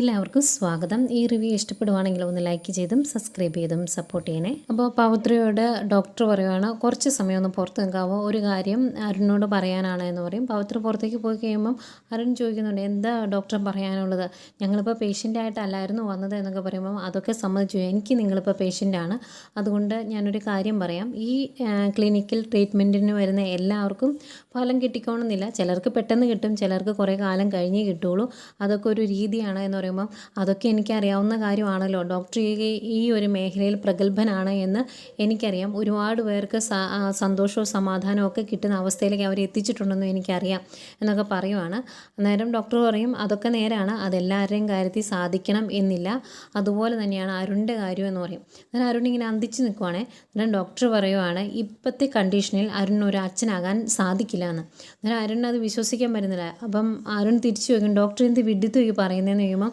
എല്ലാവർക്കും സ്വാഗതം. ഈ റിവ്യൂ ഇഷ്ടപ്പെടുവാണെങ്കിൽ ഒന്ന് ലൈക്ക് ചെയ്തും സബ്സ്ക്രൈബ് ചെയ്തും സപ്പോർട്ട് ചെയ്യണേ. അപ്പോൾ പവിത്രയോട് ഡോക്ടർ പറയുവാണ് കുറച്ച് സമയം ഒന്ന് പുറത്ത് നിൽക്കാവോ? ഒരു കാര്യം അരുണിനോട് പറയാനാണ് എന്ന് പറയും. പവിത്ര പുറത്തേക്ക് പോയി കഴിയുമ്പം അരുൺ ചോദിക്കുന്നുണ്ട് എന്താ ഡോക്ടർ പറയാനുള്ളത്? ഞങ്ങളിപ്പോൾ പേഷ്യന്റ് ആയിട്ടല്ലായിരുന്നു വന്നത് എന്നൊക്കെ പറയുമ്പം അതൊക്കെ സമ്മതിച്ചു. എനിക്ക് നിങ്ങളിപ്പോൾ പേഷ്യന്റാണ് അതുകൊണ്ട് ഞാനൊരു കാര്യം പറയാം. ഈ ക്ലിനിക്കൽ ട്രീറ്റ്മെന്റിന് വരുന്ന എല്ലാവർക്കും ഫലം കിട്ടിക്കോണമെന്നില്ല ചിലർക്ക് പെട്ടെന്ന് കിട്ടും ചിലർക്ക് കുറേ കാലം കഴിഞ്ഞേ കിട്ടുള്ളൂ അതൊക്കെ ഒരു രീതിയാണ് എന്ന് പറയുമ്പം അതൊക്കെ എനിക്കറിയാവുന്ന കാര്യമാണല്ലോ. ഡോക്ടർ ഈ ഒരു മേഖലയിൽ പ്രഗത്ഭനാണ് എന്ന് എനിക്കറിയാം. ഒരുപാട് പേർക്ക് സന്തോഷവും സമാധാനവും ഒക്കെ കിട്ടുന്ന അവസ്ഥയിലേക്ക് അവർ എത്തിച്ചിട്ടുണ്ടെന്ന് എനിക്കറിയാം എന്നൊക്കെ പറയുവാണ്. അന്നേരം ഡോക്ടർ പറയും അതൊക്കെ നേരാണ്. അതെല്ലാവരുടെയും കാര്യത്തിൽ സാധിക്കണം എന്നില്ല. അതുപോലെ തന്നെയാണ് അരുണിന്റെ കാര്യം എന്ന് പറയും. അന്നേരം അരുൺ ഇങ്ങനെ അന്തിച്ച് നിൽക്കുവാണേ. അന്നേരം ഡോക്ടർ പറയുവാണ് ഇപ്പോഴത്തെ കണ്ടീഷനിൽ അരുൺ ഒരു അച്ഛനാകാൻ സാധിക്കില്ല എന്ന്. അന്നേരം അരുൺ അത് വിശ്വസിക്കാൻ പറ്റുന്നില്ല. അപ്പം അരുൺ തിരിച്ചു ചോദിക്കും ഡോക്ടർ എന്ത് വിഡിത്തു ഈ പറയുന്നതെന്ന് ചോദിക്കുമ്പോൾ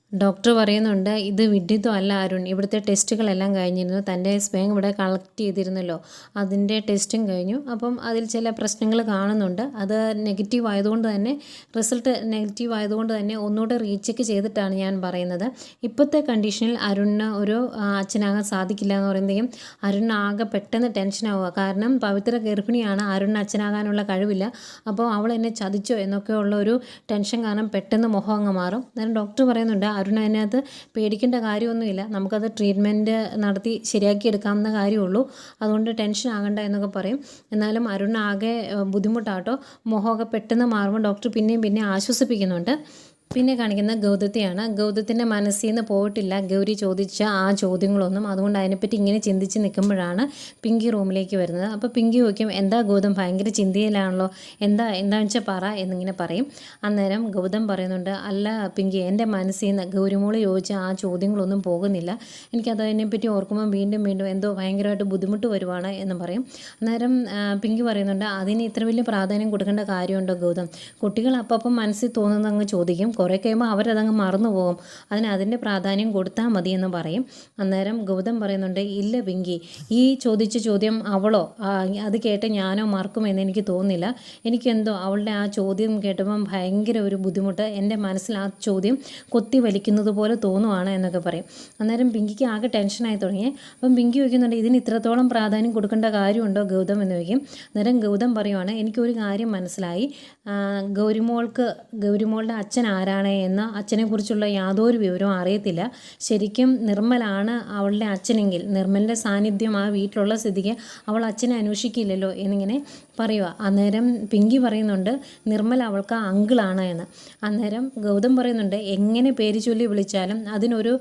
ഡോക്ടർ പറയുന്നുണ്ട് ഇത് വിഡിത്വം അല്ല അരുൺ. ഇവിടുത്തെ ടെസ്റ്റുകളെല്ലാം കഴിഞ്ഞിരുന്നു. തന്റെ സ്പേം ഇവിടെ കളക്ട് ചെയ്തിരുന്നല്ലോ. അതിന്റെ ടെസ്റ്റും കഴിഞ്ഞു. അപ്പം അതിൽ ചില പ്രശ്നങ്ങൾ കാണുന്നുണ്ട്. അത് നെഗറ്റീവ് ആയതുകൊണ്ട് തന്നെ റിസൾട്ട് നെഗറ്റീവ് ആയതുകൊണ്ട് തന്നെ ഒന്നുകൂടെ റീചെക്ക് ചെയ്തിട്ടാണ് ഞാൻ പറയുന്നത്. ഇപ്പോഴത്തെ കണ്ടീഷനിൽ അരുണിന് ഒരു അച്ഛനാകാൻ സാധിക്കില്ല എന്ന് പറയുന്നതും അരുൺ ആകെ പെട്ടെന്ന് ടെൻഷനാവുക കാരണം പവിത്ര ഗർഭിണിയാണ് അരുണിന് അച്ഛനാകാനുള്ള കഴിവില്ല. അപ്പോൾ അവൾ എന്നെ ചതിച്ചോ എന്നൊക്കെയുള്ള ഒരു ടെൻഷൻ കാരണം പെട്ടെന്ന് മുഖം അങ്ങ് മാറും. അന്നേരം ഡോക്ടർ പറയുന്നുണ്ട് അരുൺ അതിനകത്ത് പേടിക്കേണ്ട കാര്യമൊന്നുമില്ല. നമുക്കത് ട്രീറ്റ്മെന്റ് നടത്തി ശരിയാക്കി എടുക്കാവുന്ന കാര്യമുള്ളൂ. അതുകൊണ്ട് ടെൻഷൻ ആകണ്ട എന്നൊക്കെ പറയും. എന്നാലും അരുൺ ആകെ ബുദ്ധിമുട്ടാട്ടോ. മുഖമൊക്കെ പെട്ടെന്ന് മാറുമ്പോൾ ഡോക്ടർ പിന്നെയും പിന്നെ ആശ്വസിപ്പിക്കുന്നുണ്ട്. പിന്നെ കാണിക്കുന്ന ഗൗതത്തെയാണ്. ഗൗതത്തിന്റെ മനസ്സിൽ നിന്ന് പോയിട്ടില്ല. ഗൗരി ചോദിച്ച ആ ചോദ്യങ്ങളൊന്നും അതുകൊണ്ട് അതിനെപ്പറ്റി ഇങ്ങനെ ചിന്തിച്ച് നിൽക്കുമ്പോഴാണ് പിങ്കി റൂമിലേക്ക് വരുന്നത്. അപ്പോൾ പിങ്കി ചോദിക്കും എന്താ ഗൗതം ഭയങ്കര ചിന്തയിലാണല്ലോ. എന്താ എന്താണെന്ന് വെച്ചാൽ പറ എന്നിങ്ങനെ പറയും. അന്നേരം ഗൗതം പറയുന്നുണ്ട് അല്ല പിങ്കി എന്റെ മനസ്സിൽ നിന്ന് ഗൗരിമോൾ ചോദിച്ച ആ ചോദ്യങ്ങളൊന്നും പോകുന്നില്ല. എനിക്കത് അതിനെപ്പറ്റി ഓർക്കുമ്പോൾ വീണ്ടും വീണ്ടും എന്തോ ഭയങ്കരമായിട്ട് ബുദ്ധിമുട്ട് വരുവാണ് എന്ന് പറയും. അന്നേരം പിങ്കി പറയുന്നുണ്ട് അതിന് ഇത്ര വലിയ പ്രാധാന്യം കൊടുക്കേണ്ട കാര്യമുണ്ടോ ഗൗതം? കുട്ടികൾ അപ്പം മനസ്സിൽ തോന്നുന്നങ്ങ് അങ്ങ് ചോദിക്കും. കുറേ കഴിയുമ്പോൾ അവരതങ്ങ് മറന്നു പോകും. അതിന് അതിന്റെ പ്രാധാന്യം കൊടുത്താൽ മതി എന്ന് പറയും. അന്നേരം ഗൗതം പറയുന്നുണ്ട് ഇല്ല പിങ്കി ഈ ചോദിച്ച ചോദ്യം അവളോ? അത് കേട്ട് ഞാനോ മറക്കുമെന്ന് എനിക്ക് തോന്നുന്നില്ല. എനിക്കെന്തോ അവളുടെ ആ ചോദ്യം കേട്ടപ്പം ഭയങ്കര ഒരു ബുദ്ധിമുട്ട്. എന്റെ മനസ്സിൽ ആ ചോദ്യം കൊത്തി വലിക്കുന്നത് പോലെ തോന്നുവാണ് എന്നൊക്കെ പറയും. അന്നേരം പിങ്കിക്ക് ആകെ ടെൻഷനായി തുടങ്ങി. അപ്പം പിങ്കി ചോദിക്കുന്നുണ്ട് ഇതിന് ഇത്രത്തോളം പ്രാധാന്യം കൊടുക്കേണ്ട കാര്യമുണ്ടോ ഗൗതം? എന്ന് ചോദിക്കും. അന്നേരം ഗൗതം പറയുവാണ് എനിക്കൊരു കാര്യം മനസ്സിലായി. ഗൗരിമോൾക്ക് ഗൗരിമോളുടെ അച്ഛൻ ആരാണ് എന്ന് അച്ഛനെക്കുറിച്ചുള്ള യാതൊരു വിവരവും അറിയത്തില്ല. ശരിക്കും നിർമ്മലാണ് അവളുടെ അച്ഛനെങ്കിൽ നിർമ്മലിന്റെ സാന്നിധ്യം ആ വീട്ടിലുള്ള സ്ഥിതിക്ക് അവൾ അച്ഛനെ അന്വേഷിക്കില്ലല്ലോ എന്നിങ്ങനെ പറയുക അന്നേരം പിങ്കി പറയുന്നുണ്ട് നിർമ്മല അവൾക്ക് അങ്കിളാണ് എന്ന്. അന്നേരം ഗൗതം പറയുന്നുണ്ട് എങ്ങനെ പേര് ചൊല്ലി വിളിച്ചാലും അതിനൊരു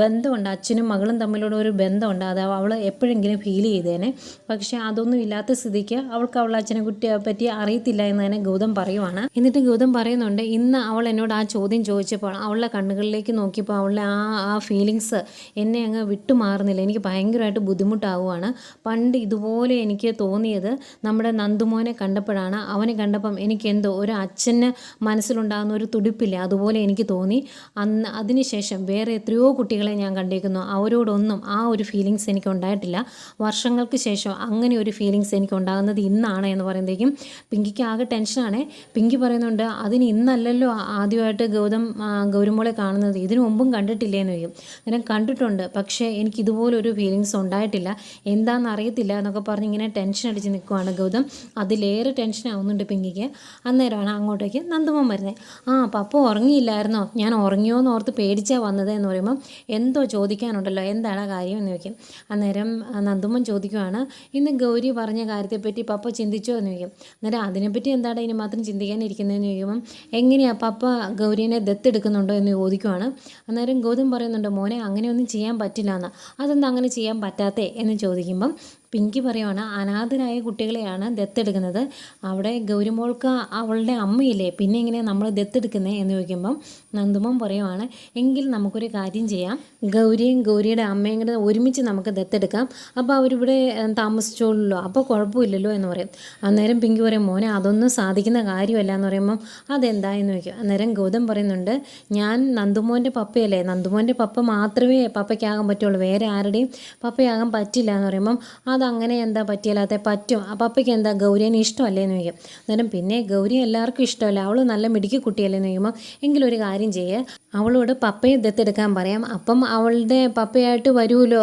ബന്ധമുണ്ട്. അച്ഛനും മകളും തമ്മിലുള്ള ഒരു ബന്ധമുണ്ട്. അത് അവൾ എപ്പോഴെങ്കിലും ഫീൽ ചെയ്തേനെ. പക്ഷേ അതൊന്നും ഇല്ലാത്ത സ്ഥിതിക്ക് അവൾക്ക് അവളുടെ അച്ഛനെ കുട്ടിയെ പറ്റി അറിയത്തില്ല എന്ന് തന്നെ ഗൗതം പറയുവാണ്. എന്നിട്ട് ഗൗതം പറയുന്നുണ്ട് ഇന്ന് അവൾ എന്നോട് ആ ചോദ്യം ചോദിച്ചപ്പോൾ അവളുടെ കണ്ണുകളിലേക്ക് നോക്കിയപ്പോൾ അവളുടെ ആ ആ ഫീലിങ്സ് എന്നെ അങ്ങ് വിട്ടുമാറുന്നില്ല. എനിക്ക് ഭയങ്കരമായിട്ട് ബുദ്ധിമുട്ടാവുകയാണ് പണ്ട് ഇതുപോലെ എനിക്ക് തോന്നിയത് നമ്മുടെ നന്ദുമോനെ കണ്ടപ്പോഴാണ് അവനെ കണ്ടപ്പം എനിക്കെന്തോ ഒരു അച്ഛന് മനസ്സിലുണ്ടാകുന്ന ഒരു തുടിപ്പില്ലേ? അതുപോലെ എനിക്ക് തോന്നി. അന്ന് അതിനുശേഷം വേറെ എത്രയോ കുട്ടികളെ ഞാൻ കണ്ടേക്കുന്നു. അവരോടൊന്നും ആ ഒരു ഫീലിങ്സ് എനിക്ക് ഉണ്ടായിട്ടില്ല. വർഷങ്ങൾക്ക് ശേഷം അങ്ങനെ ഒരു ഫീലിങ്സ് എനിക്ക് ഉണ്ടാകുന്നത് ഇന്നാണ് എന്ന് പറയുമ്പോഴേക്കും പിങ്കിക്ക് ആകെ ടെൻഷനാണ് പിങ്കി പറയുന്നുണ്ട് അതിന് ഇന്നല്ലല്ലോ ആദ്യമായിട്ട് ഗൗതം ഗൗരമോളെ കാണുന്നത്. ഇതിനു മുമ്പും കണ്ടിട്ടില്ലേ? എന്ന് ചോദിക്കും. ഞാൻ കണ്ടിട്ടുണ്ട്. പക്ഷേ എനിക്ക് ഇതുപോലൊരു ഫീലിങ്സ് ഉണ്ടായിട്ടില്ല. എന്താണെന്ന് അറിയത്തില്ല എന്നൊക്കെ പറഞ്ഞ് ഇങ്ങനെ ടെൻഷൻ അടിച്ച് നിൽക്കുവാണ് ഗൗതം. അതിലേറെ ടെൻഷൻ ആവുന്നുണ്ട് പിങ്കിക്ക്. അന്നേരമാണ് അങ്ങോട്ടേക്ക് നന്ദുമോൻ വരുന്നത് ആ പപ്പ ഉറങ്ങിയില്ലായിരുന്നോ? ഞാൻ ഉറങ്ങിയോ എന്ന് ഓർത്ത് പേടിച്ചാ വന്നത് എന്ന് പറയുമ്പം എന്തോ ചോദിക്കാനുണ്ടല്ലോ എന്താണ് കാര്യം എന്ന് ചോദിക്കും. അന്നേരം നന്ദുമോൻ ചോദിക്കുവാണ് ഇന്ന് ഗൗരി പറഞ്ഞ കാര്യത്തെപ്പറ്റി പപ്പ ചിന്തിച്ചോ? എന്ന് ചോദിക്കും. അന്നേരം അതിനെപ്പറ്റി എന്താണ് ഇനി മാത്രം ചിന്തിക്കാനിരിക്കുന്നതെന്ന് ചോദിക്കുമ്പം എങ്ങനെയാണ് പപ്പ ഗൗരിനെ ദത്തെടുക്കുന്നുണ്ടോ? എന്ന് ചോദിക്കുവാണ്. അന്നേരം ഗൗതം പറയുന്നുണ്ട് മോനെ അങ്ങനെയൊന്നും ചെയ്യാൻ പറ്റില്ല എന്ന് അതെന്താ അങ്ങനെ ചെയ്യാൻ പറ്റാത്തേ? എന്ന് ചോദിക്കുമ്പം പിങ്കി പറയുവാണ് അനാഥരായ കുട്ടികളെയാണ് ദത്തെടുക്കുന്നത്. അവിടെ ഗൗരിമോൾക്ക് അവളുടെ അമ്മയില്ലേ? പിന്നെ എങ്ങനെ നമ്മൾ ദത്തെടുക്കുന്നത് എന്ന് ചോദിക്കുമ്പം നന്ദുമോൻ പറയുവാണ് എങ്കിൽ നമുക്കൊരു കാര്യം ചെയ്യാം. ഗൗരിയും ഗൗരിയുടെ അമ്മയും കൂടെ ഒരുമിച്ച് നമുക്ക് ദത്തെടുക്കാം. അപ്പോൾ അവരിവിടെ താമസിച്ചോളൂ അപ്പോൾ കുഴപ്പമില്ലല്ലോ എന്ന് പറയും. അന്നേരം പിങ്കി പറയും മോനെ അതൊന്നും സാധിക്കുന്ന കാര്യമല്ല എന്ന് പറയുമ്പം അതെന്താ? എന്ന് ചോദിക്കും. അന്നേരം ഗൗതം പറയുന്നുണ്ട് ഞാൻ നന്ദുമോന്റെ പപ്പയല്ലേ? നന്ദുമോന്റെ പപ്പ മാത്രമേ പപ്പയ്ക്കാകാൻ പറ്റുള്ളൂ. വേറെ ആരുടെയും പപ്പയാകാൻ പറ്റില്ല എന്ന് പറയുമ്പം അതങ്ങനെ എന്താ പറ്റിയല്ലാത്ത പറ്റും. ആ അപ്പയ്ക്ക് എന്താ ഗൗരിയെ ഇഷ്ടമല്ലേ എന്ന് ചോദിക്കും. അന്നേരം പിന്നെ ഗൗരി എല്ലാവർക്കും ഇഷ്ടമല്ല. അവൾ നല്ല മിടുക്കി കുട്ടിയല്ലേ എന്ന് ചോദിക്കുമ്പോൾ ഒരു കാര്യം ചെയ്യേ. അവളോട് പപ്പയെ ദത്തെടുക്കാൻ പറയാം. അപ്പം അവളുടെ പപ്പയായിട്ട് വരുമല്ലോ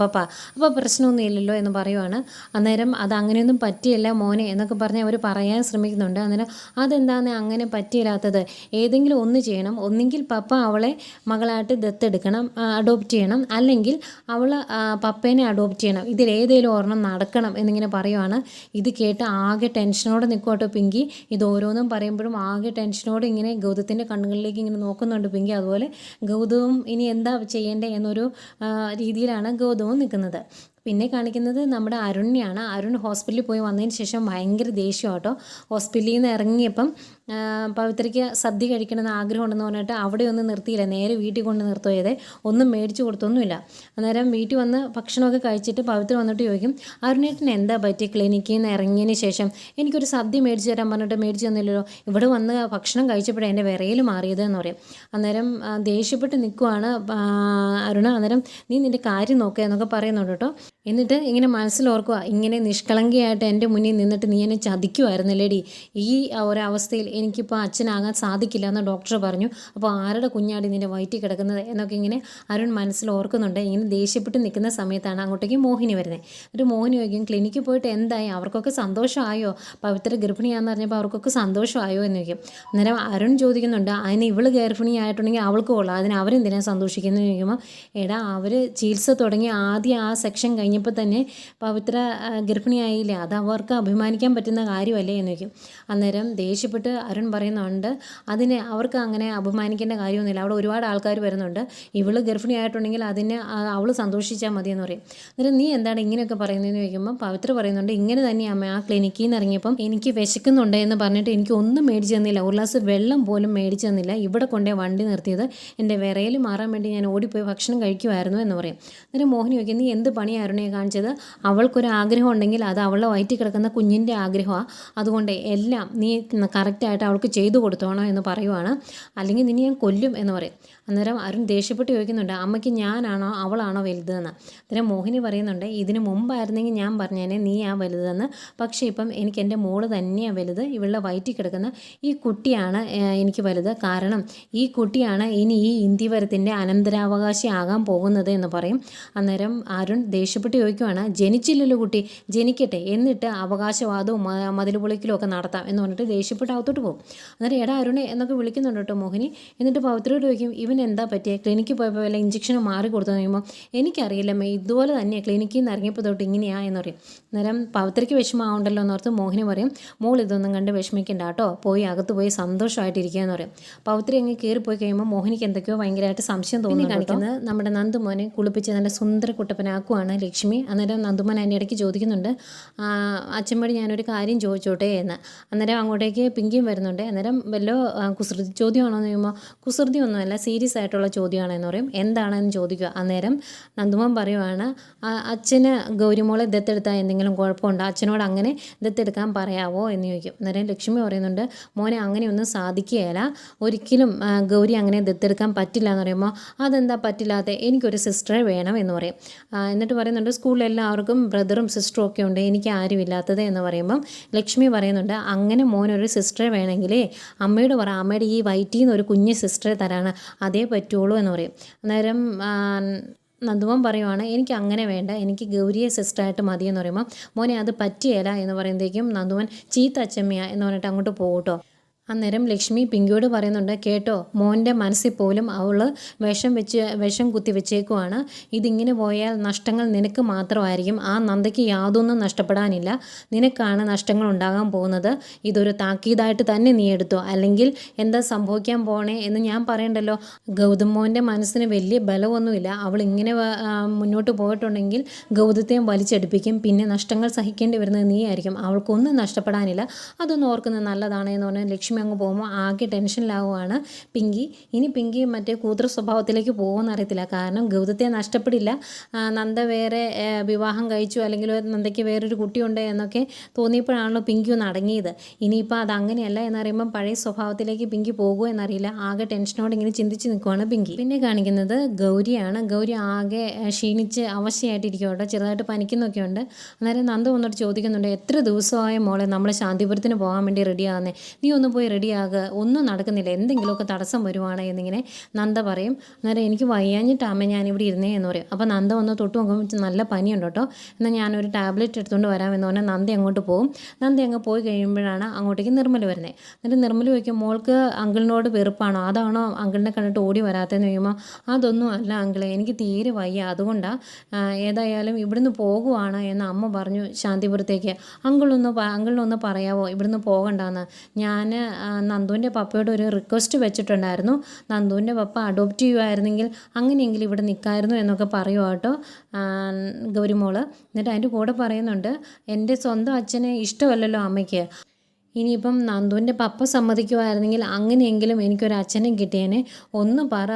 പപ്പ. അപ്പോൾ പ്രശ്നമൊന്നും ഇല്ലല്ലോ എന്ന് പറയുവാണ്. അന്നേരം അത് അങ്ങനെയൊന്നും പറ്റിയല്ല മോനെ എന്നൊക്കെ പറഞ്ഞ് അവർ പറയാൻ ശ്രമിക്കുന്നുണ്ട്. അന്നേരം അതെന്താന്ന് അങ്ങനെ പറ്റിയില്ലാത്തത്? ഏതെങ്കിലും ഒന്ന് ചെയ്യണം. ഒന്നെങ്കിൽ പപ്പ അവളെ മകളായിട്ട് ദത്തെടുക്കണം അഡോപ്റ്റ് ചെയ്യണം. അല്ലെങ്കിൽ അവൾ പപ്പേനെ അഡോപ്റ്റ് ചെയ്യണം. ഇതിലേതേലും ഒരെണ്ണം നടക്കണം എന്നിങ്ങനെ പറയുവാണ്. ഇത് കേട്ട് ആകെ ടെൻഷനോടെ നിൽക്കുവാട്ടോ പിങ്കി. ഇത് ഓരോന്നും പറയുമ്പോഴും ആകെ ടെൻഷനോടെ ഇങ്ങനെ ഗൗതത്തിന്റെ കണ്ണുകളിലേക്ക് ഇങ്ങനെ നോക്കുന്നുണ്ട് പിങ്കി. അതുപോലെ ഗൗതവും ഇനി എന്താ ചെയ്യേണ്ടത് എന്നൊരു രീതിയിലാണ് ഗൗതവും നിൽക്കുന്നത്. പിന്നെ കാണിക്കുന്നത് നമ്മുടെ അരുണിനെയാണ് അരുൺ ഹോസ്പിറ്റലിൽ പോയി വന്നതിന് ശേഷം ഭയങ്കര ദേഷ്യം കേട്ടോ ഹോസ്പിറ്റലിൽ നിന്ന് ഇറങ്ങിയപ്പം പവിത്രയ്ക്ക് സദ്യ കഴിക്കണമെന്ന് ആഗ്രഹമുണ്ടെന്ന് പറഞ്ഞിട്ട് അവിടെ ഒന്നും നിർത്തിയില്ല. നേരെ വീട്ടിൽ കൊണ്ട് നിർത്തുകയത് ഒന്നും മേടിച്ചു കൊടുത്തൊന്നുമില്ല. അന്നേരം വീട്ടിൽ വന്ന് ഭക്ഷണമൊക്കെ കഴിച്ചിട്ട് പവിത്ര വന്നിട്ട് ചോദിക്കും അരുണേട്ടന് എന്താ പറ്റി ക്ലിനിക്കിൽ നിന്ന് ഇറങ്ങിയതിന് ശേഷം? എനിക്കൊരു സദ്യ മേടിച്ചു തരാൻ പറഞ്ഞിട്ട് മേടിച്ചു തന്നില്ലല്ലോ. ഇവിടെ വന്ന് ഭക്ഷണം കഴിച്ചപ്പോഴേ എന്റെ വിറയിൽ മാറിയത് എന്ന് പറയും. അന്നേരം ദേഷ്യപ്പെട്ട് നിൽക്കുവാണ് അരുണ. അന്നേരം നീ നിന്റെ കാര്യം നോക്കുക എന്നൊക്കെ പറയുന്നുണ്ട് കേട്ടോ. എന്നിട്ട് ഇങ്ങനെ മനസ്സിലോർക്കുക ഇങ്ങനെ നിഷ്കളങ്കയായിട്ട് എന്റെ മുന്നിൽ നിന്നിട്ട് നീ എന്നെ ചതിക്കുമായിരുന്നില്ലേടി ഈ ഒരവസ്ഥയിൽ എനിക്കിപ്പോൾ അച്ഛനാകാൻ സാധിക്കില്ല എന്ന് ഡോക്ടർ പറഞ്ഞു. അപ്പോൾ ആരുടെ കുഞ്ഞാടി നിന്റെ വയറ്റിൽ കിടക്കുന്നത് എന്നൊക്കെ ഇങ്ങനെ അരുൺ മനസ്സിൽ ഓർക്കുന്നുണ്ട്. ഇങ്ങനെ ദേഷ്യപ്പെട്ട് നിൽക്കുന്ന സമയത്താണ് അങ്ങോട്ടേക്ക് മോഹിനി വരുന്നത് ഒരു മോഹിനി ചോദിക്കും ക്ലിനിക്കിൽ പോയിട്ട് എന്തായി? അവർക്കൊക്കെ സന്തോഷമായോ? പവിത്ര ഗർഭിണിയാണെന്ന് പറഞ്ഞപ്പോൾ അവർക്കൊക്കെ സന്തോഷമായോ? എന്ന് ചോദിക്കും. അന്നേരം അരുൺ ചോദിക്കുന്നുണ്ട് അതിന് ഇവൾ ഗർഭിണിയായിട്ടുണ്ടെങ്കിൽ അവൾക്ക് കൊള്ളാം. അതിന് അവരെന്തിനാ സന്തോഷിക്കുന്നത് ചോദിക്കുമ്പോൾ എടാ അവർ ചികിത്സ തുടങ്ങി ആദ്യം ആ സെക്ഷൻ കഴിഞ്ഞപ്പോൾ തന്നെ പവിത്ര ഗർഭിണിയായില്ലേ? അത് അവർക്ക് അഭിമാനിക്കാൻ പറ്റുന്ന കാര്യമല്ലേ? എന്ന് ചോദിക്കും. അന്നേരം ദേഷ്യപ്പെട്ട് അരുൺ പറയുന്നുണ്ട് അതിനെ അവർക്ക് അങ്ങനെ അപമാനിക്കേണ്ട കാര്യമൊന്നുമില്ല. അവിടെ ഒരുപാട് ആൾക്കാർ വരുന്നുണ്ട്. ഇവൾ ഗർഭിണിയായിട്ടുണ്ടെങ്കിൽ അതിനെ അവൾ സന്തോഷിച്ചാൽ എന്ന് പറയും. എന്നിട്ട് നീ എന്താണ് ഇങ്ങനെയൊക്കെ പറയുന്നതെന്ന് ചോദിക്കുമ്പോൾ പവിത്ര പറയുന്നുണ്ട് ഇങ്ങനെ തന്നെ അമ്മ ആ ക്ലിനിക്കിൽ നിന്ന് ഇറങ്ങിയപ്പം എനിക്ക് വിശക്കുന്നുണ്ട് എന്ന് പറഞ്ഞിട്ട് എനിക്ക് ഒന്നും മേടിച്ചു തന്നില്ല. ഒരു ഗ്ലാസ് വെള്ളം പോലും മേടിച്ചു തന്നില്ല. ഇവിടെ കൊണ്ടേ വണ്ടി നിർത്തിയത്. എന്റെ വിറയിൽ മാറാൻ വേണ്ടി ഞാൻ ഓടിപ്പോയി ഭക്ഷണം കഴിക്കുമായിരുന്നു എന്ന് പറയും. എന്നിട്ട് മോഹിനി ചോദിക്കും നീ എന്ത് പണി അരുണയെ കാണിച്ചത്? അവൾക്കൊരു ആഗ്രഹം ഉണ്ടെങ്കിൽ അത് അവളുടെ വയറ്റിൽ കിടക്കുന്ന കുഞ്ഞിന്റെ ആഗ്രഹമാണ് അതുകൊണ്ട് എല്ലാം നീ കറക്റ്റായിട്ട് അവൾക്ക് ചെയ്തു കൊടുത്തോണം എന്ന് പറയുവാണ്. അല്ലെങ്കിൽ നിന്നെ ഞാൻ കൊല്ലും എന്ന് പറയും. അന്നേരം അരുൺ ദേഷ്യപ്പെട്ട് ചോദിക്കുന്നുണ്ട് അമ്മയ്ക്ക് ഞാനാണോ അവളാണോ വലുതെന്ന്? അന്നേരം മോഹിനി പറയുന്നുണ്ട് ഇതിന് മുമ്പായിരുന്നെങ്കിൽ ഞാൻ പറഞ്ഞേനെ നീയാ വലുതെന്ന്. പക്ഷേ ഇപ്പം എനിക്ക് എന്റെ മോൾ തന്നെയാണ് വലുത് ഇവളുടെ വയറ്റിൽ കിടക്കുന്ന ഈ കുട്ടിയാണ് എനിക്ക് വലുത്. കാരണം ഈ കുട്ടിയാണ് ഇനി ഈ ഇന്ത്യവരത്തിന്റെ അനന്തരാവകാശി ആകാൻ പോകുന്നത് എന്ന് പറയും. അന്നേരം അരുൺ ദേഷ്യപ്പെട്ട് ചോദിക്കുവാണ് ജനിച്ചില്ലല്ലോ കുട്ടി ജനിക്കട്ടെ എന്നിട്ട് അവകാശവാദവും മതിലുപൊളിക്കലും ഒക്കെ നടത്താം. എന്ന് പറഞ്ഞിട്ട് ദേഷ്യപ്പെട്ട് അകത്തോട്ട് പോകും. അന്നേരം എടാ അരുണെ എന്നൊക്കെ വിളിക്കുന്നുണ്ട് കേട്ടോ മോഹിനി. എന്നിട്ട് പവിത്രയോട് ചോദിക്കും ഇവൻ എന്താ പറ്റിയത് ക്ലിനിക്കിൽ പോയപ്പോൾ വല്ല ഇഞ്ചക്ഷനും മാറി കൊടുത്തു കഴിയുമ്പോൾ എനിക്കറിയില്ലമ്മേ ഇതുപോലെ തന്നെ ക്ലിനിക്കിൽ നിന്ന് ഇറങ്ങിയപ്പോൾ തൊട്ട് ഇങ്ങനെയാ എന്ന് പറയും. അന്നേരം പവിത്രയ്ക്ക് വിഷമമാവുണ്ടല്ലോ എന്നോർത്ത് മോഹിനി പറയും മോൾ ഇതൊന്നും കണ്ട് വിഷമിക്കണ്ട കേട്ടോ പോയി അകത്ത് പോയി സന്തോഷമായിട്ടിരിക്കുക എന്ന് പറയും. പവിത്രി അങ്ങ് കയറിപ്പോയി കഴിയുമ്പോൾ മോഹിനിക്ക് എന്തൊക്കെയോ ഭയങ്കരമായിട്ട് സംശയം തോന്നി കാണിക്കുന്നത് നമ്മുടെ നന്ദുമോനെ കുളിപ്പിച്ച് നല്ല സുന്ദര കുട്ടപ്പനാക്കുവാണ് ലക്ഷ്മി. അന്നേരം നന്ദുമോൻ അതിന്റെ ഇടയ്ക്ക് ചോദിക്കുന്നുണ്ട് "ആ, അച്ഛൻപടി ഞാനൊരു കാര്യം ചോദിച്ചോട്ടെ എന്ന്. അന്നേരം അങ്ങോട്ടേക്ക് പിങ്കിയും വരുന്നുണ്ട്. അന്നേരം വല്ലോ കുസൃതി ചോദ്യമാണോ എന്ന് ചോദിക്കുമ്പോൾ കുസൃതി ഒന്നുമല്ല സീരിയസ് ആയിട്ടുള്ള ചോദ്യമാണെന്ന് പറയും. എന്താണെന്ന് ചോദിക്കുക. അന്നേരം നന്ദുമോൻ പറയുവാണ് "ആ, അച്ഛന് ഗൗരിമോളെ ദത്തെടുത്താൽ എന്തെങ്കിലും കുഴപ്പമുണ്ടോ? അച്ഛനോട് അങ്ങനെ ദത്തെടുക്കാൻ പറയാവോ? എന്ന് ചോദിക്കും. അന്നേരം ലക്ഷ്മി പറയുന്നുണ്ട് മോനെ അങ്ങനെയൊന്നും സാധിക്കുകയില്ല. ഒരിക്കലും ഗൗരി അങ്ങനെ ദത്തെടുക്കാൻ പറ്റില്ല എന്ന് പറയുമ്പോൾ അതെന്താ പറ്റില്ലാത്ത? എനിക്കൊരു സിസ്റ്ററെ വേണം എന്ന് പറയും. എന്നിട്ട് പറയുന്നുണ്ട് സ്കൂളിൽ എല്ലാവർക്കും ബ്രദറും സിസ്റ്ററും ഒക്കെ ഉണ്ട്. എനിക്ക് ആരും ഇല്ലാത്തത് എന്ന് പറയുമ്പം ലക്ഷ്മി പറയുന്നുണ്ട് അങ്ങനെ മോനൊരു സിസ്റ്ററെ വേണമെങ്കിലേ അമ്മയോട് പറ. അമ്മയുടെ ഈ വയറ്റിൽ നിന്ന് ഒരു കുഞ്ഞ് സിസ്റ്ററെ തരാണ് അതേ പറ്റുള്ളൂ എന്ന് പറയും. അന്നേരം നന്ദുവൻ പറയുവാണ് എനിക്ക് അങ്ങനെ വേണ്ട. എനിക്ക് ഗൗരിയെ സിസ്റ്ററായിട്ട് മതി എന്ന് പറയുമ്പോൾ മോനെ അത് പറ്റിയല്ല എന്ന് പറയുമ്പോഴേക്കും നന്ദുവൻ ചീത്ത അച്ചമ്മയാ എന്ന് പറഞ്ഞിട്ട് അങ്ങോട്ട് പോകട്ടോ അന്നേരം ലക്ഷ്മി പിങ്കിയോട് പറയുന്നുണ്ട് കേട്ടോ മോന്റെ മനസ്സിൽ പോലും അവൾ വിഷം വെച്ച് വിഷം കുത്തി വെച്ചേക്കുവാണ്. ഇതിങ്ങനെ പോയാൽ നഷ്ടങ്ങൾ നിനക്ക് മാത്രമായിരിക്കും. ആ നന്ദയ്ക്ക് യാതൊന്നും നഷ്ടപ്പെടാനില്ല. നിനക്കാണ് നഷ്ടങ്ങൾ ഉണ്ടാകാൻ പോകുന്നത്. ഇതൊരു താക്കീതായിട്ട് തന്നെ നീ എടുത്തോ? അല്ലെങ്കിൽ എന്താ സംഭവിക്കാൻ പോണേ എന്ന് ഞാൻ പറയണ്ടല്ലോ. ഗൗതം മോന്റെ മനസ്സിന് വലിയ ബലമൊന്നുമില്ല. അവൾ ഇങ്ങനെ മുന്നോട്ട് പോയിട്ടുണ്ടെങ്കിൽ ഗൗതത്തെയും വലിച്ചെടുപ്പിക്കും. പിന്നെ നഷ്ടങ്ങൾ സഹിക്കേണ്ടി വരുന്നത് നീ ആയിരിക്കും അവൾക്കൊന്നും നഷ്ടപ്പെടാനില്ല. അതൊന്നും ഓർക്കുന്നത് നല്ലതാണ് എന്ന് പറഞ്ഞാൽ ലക്ഷ്മി ലക്ഷ്മി അങ്ങ് പോകുമ്പോൾ ആകെ ടെൻഷനിലാവുകയാണ് പിങ്കി ഇനി പിങ്കി മറ്റേ കൂതൃ സ്വഭാവത്തിലേക്ക് പോകുമെന്ന് അറിയത്തില്ല. കാരണം ഗൗതത്തെ നഷ്ടപ്പെടില്ല. നന്ദ വേറെ വിവാഹം കഴിച്ചു. അല്ലെങ്കിൽ നന്ദയ്ക്ക് വേറൊരു കുട്ടിയുണ്ട് എന്നൊക്കെ തോന്നിയപ്പോഴാണല്ലോ പിങ്കി ഒന്ന് അടങ്ങിയത്. ഇനിയിപ്പോൾ അത് അങ്ങനെയല്ല എന്നറിയുമ്പം പഴയ സ്വഭാവത്തിലേക്ക് പിങ്കി പോകുമോ എന്നറിയില്ല. ആകെ ടെൻഷനോട് ഇങ്ങനെ ചിന്തിച്ച് നിൽക്കുവാണ് പിങ്കി. പിന്നെ കാണിക്കുന്നത് ഗൗരിയാണ്. ഗൗരി ആകെ ക്ഷീണിച്ച് അവശയായിട്ടിരിക്കുന്നുണ്ട് ചെറുതായിട്ട് പനിക്കുന്നൊക്കെ ഉണ്ട് അന്നേരം നന്ദ വന്നിട്ട് ചോദിക്കുന്നുണ്ട് എത്ര ദിവസമായ മോളെ നമ്മൾ ശാന്തിപുരത്തിന് പോകാൻ വേണ്ടി റെഡിയാകുന്നേ നീ ഒന്ന് പോയി റെഡിയാകുക ഒന്നും നടക്കുന്നില്ല. എന്തെങ്കിലുമൊക്കെ തടസ്സം വരുവാണ് എന്നിങ്ങനെ നന്ദ പറയും. അന്നേരം എനിക്ക് വയ്യാഞ്ഞിട്ടാമേ ഞാനിവിടെ ഇരുന്നേ എന്ന് പറയും. അപ്പോൾ നന്ദ വന്ന് തൊട്ട് നോക്കുമ്പോൾ നല്ല പനിയുണ്ട് കേട്ടോ. എന്നാൽ ഞാനൊരു ടാബ്ലറ്റ് എടുത്തുകൊണ്ട് വരാമെന്ന് പറഞ്ഞാൽ നന്ദി അങ്ങോട്ട് പോകും. നന്ദി അങ്ങ് പോയി കഴിയുമ്പോഴാണ് അങ്ങോട്ടേക്ക് നിർമ്മൽ വരുന്നത് എന്നിട്ട് നിർമ്മൽ ചോദിക്കും മോൾക്ക് അങ്കിളിനോട് വെറുപ്പാണോ? അതാണോ അങ്കിളിനെ കണ്ടിട്ട് ഓടി വരാത്തതെന്ന് ചോദിക്കുമ്പോൾ അതൊന്നും അല്ല അങ്കിളെ. എനിക്ക് തീരെ വയ്യ. അതുകൊണ്ടാണ് ഏതായാലും ഇവിടുന്ന് പോകുവാണ് എന്ന് അമ്മ പറഞ്ഞു ശാന്തിപുരത്തേക്ക്. അങ്കിളൊന്ന് അങ്കിളിനൊന്ന് പറയാവോ? ഇവിടുന്ന് പോകണ്ടെന്ന്. ഞാൻ നന്ദുവിന്റെ പപ്പയോട് ഒരു റിക്വസ്റ്റ് വെച്ചിട്ടുണ്ടായിരുന്നു. നന്ദുവിന്റെ പപ്പ അഡോപ്റ്റ് ചെയ്യുമായിരുന്നെങ്കിൽ അങ്ങനെയെങ്കിലും ഇവിടെ നിൽക്കായിരുന്നു എന്നൊക്കെ പറയുക കേട്ടോ ഗൗരിമോൾ. എന്നിട്ട് അതിന്റെ കൂടെ പറയുന്നുണ്ട് എന്റെ സ്വന്തം അച്ഛനെ ഇഷ്ടമല്ലല്ലോ അമ്മയ്ക്ക്. ഇനിയിപ്പം നന്ദുവിന്റെ പപ്പ സമ്മതിക്കുമായിരുന്നെങ്കിൽ അങ്ങനെയെങ്കിലും എനിക്കൊരു അച്ഛനെ കിട്ടിയേനെ. ഒന്ന് പറ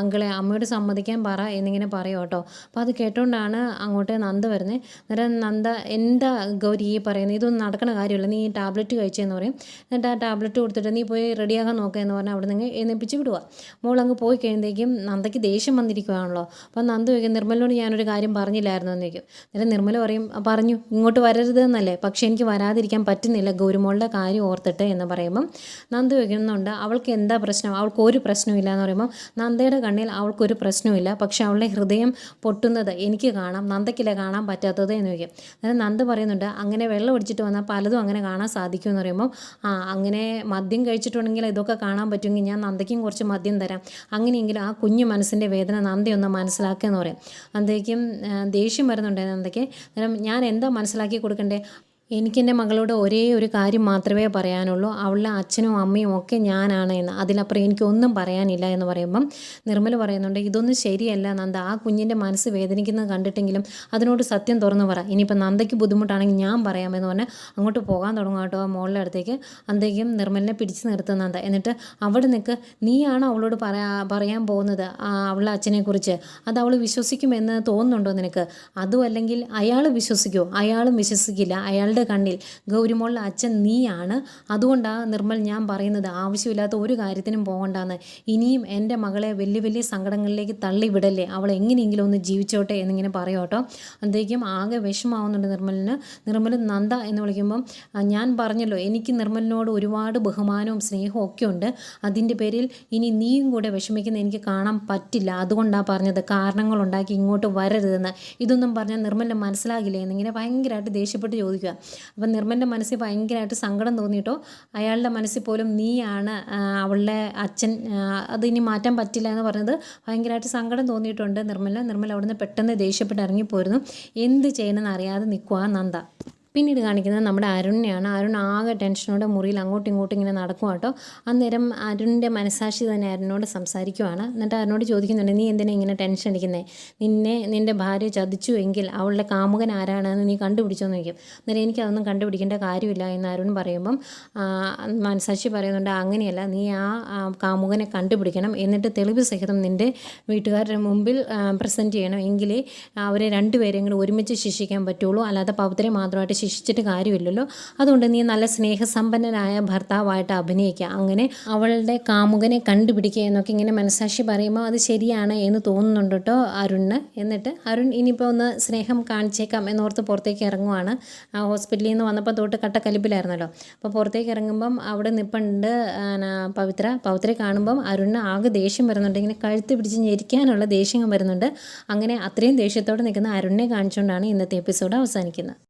അങ്കളെ അമ്മയോട് സമ്മതിക്കാൻ പറ എന്നിങ്ങനെ പറയും കേട്ടോ. അപ്പോൾ അത് കേട്ടോണ്ടാണ് അങ്ങോട്ട് നന്ദ വരുന്നത് അന്നേരം നന്ദ എന്താ ഗൗരി ഈ പറയുന്നത് ഇതൊന്നും നടക്കണ കാര്യമില്ല. നീ ടാബ്ലറ്റ് കഴിച്ചതെന്ന് പറയും. എന്നിട്ട് ആ ടാബ്ലറ്റ് കൊടുത്തിട്ട് നീ പോയി റെഡിയാകാൻ നോക്കുക എന്ന് പറഞ്ഞാൽ അവിടെ നിന്ന് എഴുന്നേപ്പിച്ച് വിടുക മോൾ അങ്ങ് പോയി കഴിയുമ്പോഴേക്കും നന്ദയ്ക്ക് ദേഷ്യം വന്നിരിക്കുകയാണല്ലോ അപ്പോൾ നന്ദ ചോദിക്കും നിർമ്മലിനോട് ഞാനൊരു കാര്യം പറഞ്ഞില്ലായിരുന്നു? എന്ന് അന്നേരം നിർമ്മല പറയും പറഞ്ഞു. ഇങ്ങോട്ട് വരരുത് എന്നല്ലേ പക്ഷേ എനിക്ക് വരാതിരിക്കാൻ പറ്റുന്നില്ല ഗൗരിമോളുടെ കാര്യം ഓർത്തിട്ട് എന്ന് പറയുമ്പം നന്ദ വയ്ക്കുന്നുണ്ട് അവൾക്ക് എന്താ പ്രശ്നം? അവൾക്ക് ഒരു പ്രശ്നമില്ല എന്ന് പറയുമ്പം നന്ദയുടെ കണ്ണിൽ അവൾക്കൊരു പ്രശ്നമില്ല പക്ഷേ അവളുടെ ഹൃദയം പൊട്ടുന്നത് എനിക്ക് കാണാം. നന്ദയ്ക്കില്ല കാണാൻ പറ്റാത്തത് എന്ന് ചോദിക്കും. അന്നേരം നന്ദ പറയുന്നുണ്ട് അങ്ങനെ വെള്ളം ഒടിച്ചിട്ട് വന്നാൽ പലതും അങ്ങനെ കാണാൻ സാധിക്കും എന്ന് പറയുമ്പോൾ ആ അങ്ങനെ മദ്യം കഴിച്ചിട്ടുണ്ടെങ്കിൽ ഇതൊക്കെ കാണാൻ പറ്റുമെങ്കിൽ ഞാൻ നന്ദയ്ക്കും കുറച്ച് മദ്യം തരാം. അങ്ങനെയെങ്കിലും ആ കുഞ്ഞു മനസ്സിന്റെ വേദന നന്ദയൊന്ന് മനസ്സിലാക്കുക എന്ന് പറയും. നന്ദയ്ക്കും ദേഷ്യം വരുന്നുണ്ട് നന്ദയ്ക്ക്. അന്നേരം ഞാൻ എന്താ മനസ്സിലാക്കി കൊടുക്കണ്ടേ? എനിക്കെന്റെ മകളോട് ഒരേ ഒരു കാര്യം മാത്രമേ പറയാനുള്ളൂ. അവളുടെ അച്ഛനും അമ്മയും ഒക്കെ ഞാനാണ് എന്ന്. അതിലപ്പുറം എനിക്കൊന്നും പറയാനില്ല എന്ന് പറയുമ്പം നിർമ്മൽ പറയുന്നുണ്ട് ഇതൊന്നും ശരിയല്ല നന്ദ. ആ കുഞ്ഞിന്റെ മനസ്സ് വേദനിക്കുന്നത് കണ്ടിട്ടെങ്കിലും അതിനോട് സത്യം തുറന്നു പറ. ഇനിയിപ്പോൾ നന്ദയ്ക്ക് ബുദ്ധിമുട്ടാണെങ്കിൽ ഞാൻ പറയാമെന്ന് പറഞ്ഞ് അങ്ങോട്ട് പോകാൻ തുടങ്ങും കേട്ടോ മോളുടെ അടുത്തേക്ക്. അന്തേക്കും നിർമ്മലിനെ പിടിച്ചു നിർത്തും നന്ദ. എന്നിട്ട് അവിടെ നിൽക്ക് നീയാണ് അവളോട് പറയാ പറയാൻ പോകുന്നത് അവളുടെ അച്ഛനെക്കുറിച്ച്? അത് അവൾ വിശ്വസിക്കുമെന്ന് തോന്നുന്നുണ്ടോ നിനക്ക്? അതും അല്ലെങ്കിൽ അയാൾ വിശ്വസിക്കുമോ അയാളും വിശ്വസിക്കില്ല. അയാളുടെ കണ്ണിൽ. ഗൗരിമോളുടെ അച്ഛൻ നീയാണ്. അതുകൊണ്ടാണ് നിർമ്മൽ ഞാൻ പറയുന്നത് ആവശ്യമില്ലാത്ത ഒരു കാര്യത്തിനും പോകണ്ടെന്ന്. ഇനിയും എന്റെ മകളെ വലിയ വലിയ സങ്കടങ്ങളിലേക്ക് തള്ളിവിടല്ലേ അവൾ എങ്ങനെയെങ്കിലും ഒന്ന് ജീവിച്ചോട്ടെ എന്നിങ്ങനെ പറയും കേട്ടോ. അന്തേക്കും ആകെ വിഷമാവുന്നുണ്ട് നിർമ്മലിന്. നിർമ്മൽ നന്ദ എന്ന് വിളിക്കുമ്പം ഞാൻ പറഞ്ഞല്ലോ എനിക്ക് നിർമ്മലിനോട് ഒരുപാട് ബഹുമാനവും സ്നേഹവും ഒക്കെ ഉണ്ട്. അതിന്റെ പേരിൽ ഇനി നീയും കൂടെ വിഷമിക്കുന്ന എനിക്ക് കാണാൻ പറ്റില്ല. അതുകൊണ്ടാണ് പറഞ്ഞത്. കാരണങ്ങളുണ്ടാക്കി ഇങ്ങോട്ട് വരരുതെന്ന്. ഇതൊന്നും പറഞ്ഞാൽ നിർമ്മലിന് മനസ്സിലാകില്ലേ? എന്നിങ്ങനെ ഭയങ്കരമായിട്ട് ദേഷ്യപ്പെട്ട് ചോദിക്കുക. അപ്പം നിർമ്മലിന്റെ മനസ്സിൽ ഭയങ്കരമായിട്ട് സങ്കടം തോന്നിയിട്ടോ? അയാളുടെ മനസ്സിൽ പോലും നീയാണ് അവളുടെ അച്ഛൻ അത് ഇനി മാറ്റാൻ പറ്റില്ല എന്ന് പറഞ്ഞത് ഭയങ്കരമായിട്ട് സങ്കടം തോന്നിയിട്ടുണ്ട് നിർമ്മല നിർമ്മല അവിടുന്ന് പെട്ടെന്ന് ദേഷ്യപ്പെട്ട് ഇറങ്ങിപ്പോയിരുന്നു എന്ത് ചെയ്യണമെന്ന് അറിയാതെ നിൽക്കുക നന്ദ. പിന്നീട് കാണിക്കുന്നത് നമ്മുടെ അരുണിനെയാണ്. അരുൺ ആകെ ടെൻഷനോടെ മുറിയിൽ അങ്ങോട്ടും ഇങ്ങോട്ടും ഇങ്ങനെ നടക്കും കേട്ടോ. അന്നേരം അരുണിന്റെ മനസാക്ഷി തന്നെ അരുണിനോട് സംസാരിക്കുവാണ്. എന്നിട്ട് അരുണോട് ചോദിക്കുന്നുണ്ട് നീ എന്തിനാ ഇങ്ങനെ ടെൻഷൻ അടിക്കുന്നത് നിന്നെ നിന്റെ ഭാര്യ ചതിച്ചു എങ്കിൽ അവളുടെ കാമുകൻ ആരാണെന്ന് നീ കണ്ടുപിടിച്ചോന്ന് ചോദിക്കും. അന്നേരം എനിക്കതൊന്നും കണ്ടുപിടിക്കേണ്ട കാര്യമില്ല എന്ന് അരുൺ പറയുമ്പം മനസാക്ഷി പറയുന്നുണ്ട് അങ്ങനെയല്ല നീ ആ കാമുകനെ കണ്ടുപിടിക്കണം. എന്നിട്ട് തെളിവ് സഹിതം നിന്റെ വീട്ടുകാരുടെ മുമ്പിൽ പ്രസന്റ് ചെയ്യണം. എങ്കിലേ അവരെ രണ്ടുപേരെയും കൂടെ ഒരുമിച്ച് ശിക്ഷിക്കാൻ പറ്റുള്ളൂ. അല്ലാതെ പവിത്രെ മാത്രമായിട്ട് ശിക്ഷിച്ചിട്ട് കാര്യമില്ലല്ലോ. അതുകൊണ്ട് നീ നല്ല സ്നേഹസമ്പന്നനായ ഭർത്താവായിട്ട് അഭിനയിക്കുക അങ്ങനെ അവളുടെ കാമുകനെ കണ്ടുപിടിക്കുക എന്നൊക്കെ ഇങ്ങനെ മനസാക്ഷി പറയുമ്പോൾ അത് ശരിയാണ് എന്ന് തോന്നുന്നുണ്ട് കേട്ടോ അരുണിന്. എന്നിട്ട് അരുൺ ഇനിയിപ്പോൾ ഒന്ന് സ്നേഹം കാണിച്ചേക്കാം എന്നോർത്ത് പുറത്തേക്ക് ഇറങ്ങുവാണ്. ആ ഹോസ്പിറ്റലിൽ നിന്ന് വന്നപ്പോൾ തൊട്ട് കട്ടക്കലിപ്പിലായിരുന്നല്ലോ. അപ്പോൾ പുറത്തേക്ക് ഇറങ്ങുമ്പം അവിടെ നിൽപ്പുണ്ട് പവിത്ര. പവിത്രയെ കാണുമ്പം അരുണിന് ആകെ ദേഷ്യം വരുന്നുണ്ട്. ഇങ്ങനെ കഴുത്ത് പിടിച്ച് ഞെരിക്കാനുള്ള ദേഷ്യം വരുന്നുണ്ട്. അങ്ങനെ അത്രയും ദേഷ്യത്തോടെ നിൽക്കുന്ന അരുണിനെ കാണിച്ചുകൊണ്ടാണ് ഇന്നത്തെ എപ്പിസോഡ് അവസാനിക്കുന്നത്.